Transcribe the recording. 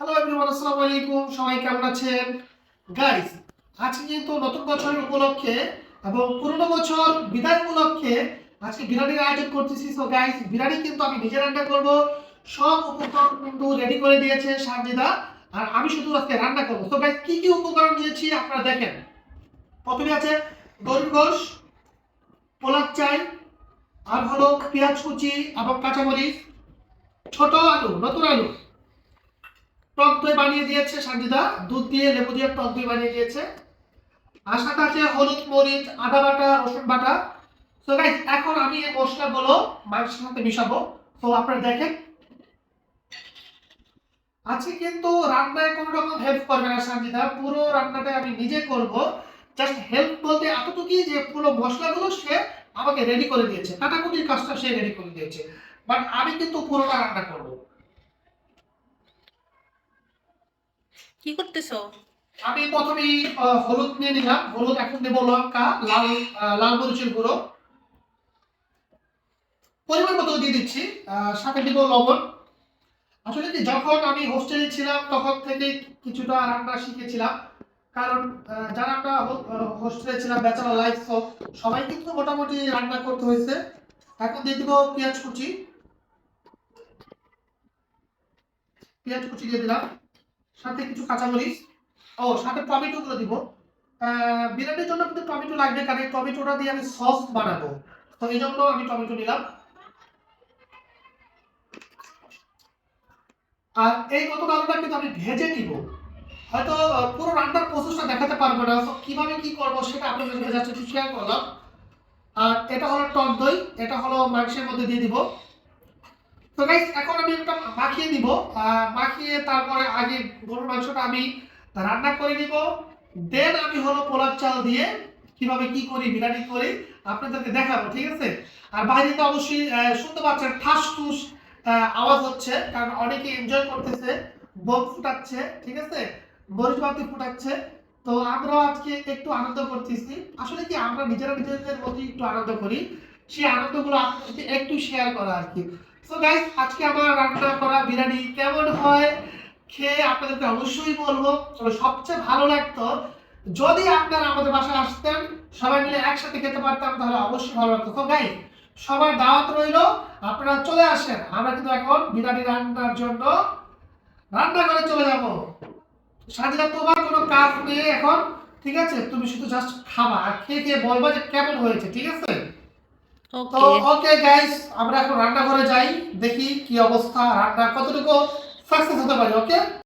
Hello everyone আসসালামু আলাইকুম সবাই কেমন আছেন? গাইস আজকে কিন্তু নতুন বছর উপলক্ষে এবং পুরনো বছর বিদায় উপলক্ষে আজকে বিরিয়ানির আয়োজন করতেছি। সো গাইস বিরিয়ানি কিন্তু আমি নিজে রান্না করব। সব উপকরণ কিন্তু রেডি করে দিয়েছে সানজিদা। আর আমি শুধু আজকে রান্না করব। তো গাইস কি কি উপকরণ নিয়েছি আপনারা দেখেন। প্রথমে আছে গরুর গোশ পোলার চাই আর হলো পেঁয়াজ কুচি এবং কাঁচামরিচ, ছোট আলু, নতুন আলু। টক দই বানিয়ে দিয়েছে সঞ্জিদা দুধ দিয়ে লেবু দিয়ে টক দই বানিয়ে দিয়েছে। সাথে আছে হলুদ, মরিচ, আদা বাটা, রসুন বাটা। তো গাইস এখন আমি এই মশলাগুলো মাংসের সাথে মিশাবো। তো আপনারা দেখেন। আজকে কিন্তু রান্নায় কোনো রকম হেল্প করবে না সঞ্জিদা পুরো রান্নাটা আমি নিজে করব। জাস্ট হেল্প বলতে এতটুকুই যে পুরো মশলাগুলো সে আমাকে রেডি করে দিয়েছে। কাটাকুটির কাজটা সে রেডি করে দিয়েছে। বাট আমি কিন্তু পুরোটা রান্না করব। কি করতেছো? আমি প্রথমেই আহ, হলুদ নিয়ে নিলাম। হলুদ এখন দেব লঙ্কা লাল লাল মরিচের গুঁড়ো। পরিমাণ মতো দিয়ে দিচ্ছি। সাথে দিব লবণ। আসলে যখন আমি হোস্টেলে ছিলাম তখন থেকে কিছুটা রান্না শিখেছিলাম। কারণ যারা আমরা হোস্টেলে ছিলাম ব্যাচেলার লাইফ সবাই কিন্তু মোটামুটি রান্না করতে হয়েছে। এখন দিয়ে দিব পেঁয়াজ কুচি। পেঁয়াজ কুচি দিয়ে দিলাম। সাথে কিছু কাঁচামরিচ। ও, সাথে টমেটো গুলো দিব বিরিয়ানির জন্য কিন্তু টমেটো লাগবে, কারণ টমেটোটা দিয়ে আমি সস বানাবো। তো এই জন্য আমি টমেটো নিলাম। আর এই নতুন আলুটা কিন্তু আমি ভেজে নিব। হয়তো পুরো রান্নার প্রসেসটা দেখাতে পারব না। কীভাবে কি করব সেটা আপনাদের সাথে একটু শেয়ার করলাম। আর এটা হলো টক দই, এটা হলো মাংসের মধ্যে দিয়ে দিব। তো গাইস এখন আমি একটা মাখিয়ে দিব মাখিয়ে তারপরে আগে গরুর মাংসটা আমি রান্না করে নিব। দেন আমি হলো পোলার চাল দিয়ে কীভাবে কি করি, বিরিয়ানি করি, আপনাদেরকে দেখাবো, ঠিক আছে? আর বাইরে তো অবশ্যই শুনতে পাচ্ছেন, ঠাস ঠুস আওয়াজ হচ্ছে, কারণ অনেকে এনজয় করতেছে, বোম ফুটাচ্ছে, ঠিক আছে? মরিচ বাতি ফুটাচ্ছে। তো আমরা আজকে একটু আনন্দ করতেছি। আসলে কি, আমরা নিজেরা নিজেদের মধ্যে একটু আনন্দ করি। সেই আনন্দগুলো একটু শেয়ার করা আর কি। সো গাইস আজকে আমার রান্না করা বিরিয়ানি কেমন হয় খেয়ে আপনাদেরকে অবশ্যই বলব। সবচেয়ে ভালো লাগতো, যদি আপনারা আমাদের বাসায় আসতেন, সবাই মিলে একসাথে খেতে পারতাম, তাহলে অবশ্যই ভালো লাগতো। তো গাইস সবার দাওয়াত রইল, আপনারা চলে আসেন। আমরা কিন্তু এখন বিরিয়ানি রান্নার জন্য রান্না করে চলে যাব। সাজিদা, তোমার কোনো কাজ নেই এখন, ঠিক আছে? তুমি শুধু জাস্ট খাবা, আর খেয়ে খেয়ে বলবা যে কেমন হয়েছে, ঠিক আছে? তো ওকে গাইস আমরা এখন রান্না করে যাই, দেখি কি অবস্থা, রান্না কতটুকু সাকসেস হতে পারি ওকে